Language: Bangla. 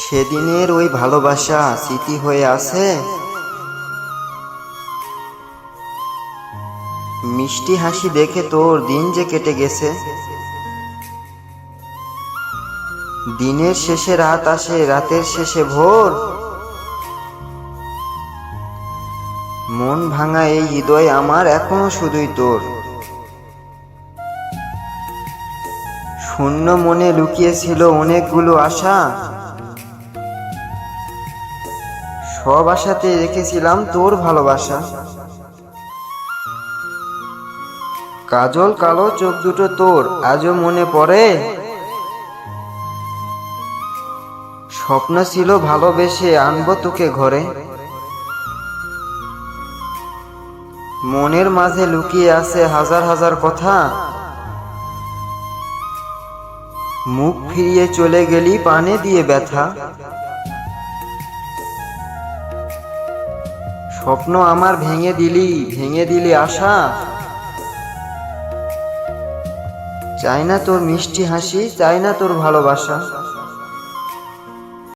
সেদিনের ওই ভালোবাসা স্মৃতি হয়ে আছে? মিষ্টি হাসি দেখে তোর দিন যে কেটে গেছে। দিনের শেষে রাত আসে, রাতের শেষে ভোর। মন ভাঙা এই হৃদয় আমার এখনও শুধুই তোর। শূন্য মনে লুকিয়েছিল অনেকগুলো আশা। সব আশাতে রেখেছিলাম তোর ভালোবাসা। কাজল কালো চোখ দুটো তোর, আজও মনে পড়ে? স্বপ্ন ছিল ভালোবেসে আনব তোকে ঘরে। মনের মাঝে লুকিয়ে আছে হাজার হাজার কথা। মুখ ফিরিয়ে চলে গেলি পানে দিয়ে ব্যথা। স্বপ্ন আমার ভেঙে দিলি ভেঙে দিলি আশা। চাই না তোর মিষ্টি হাসি, চাই না তোর ভালোবাসা।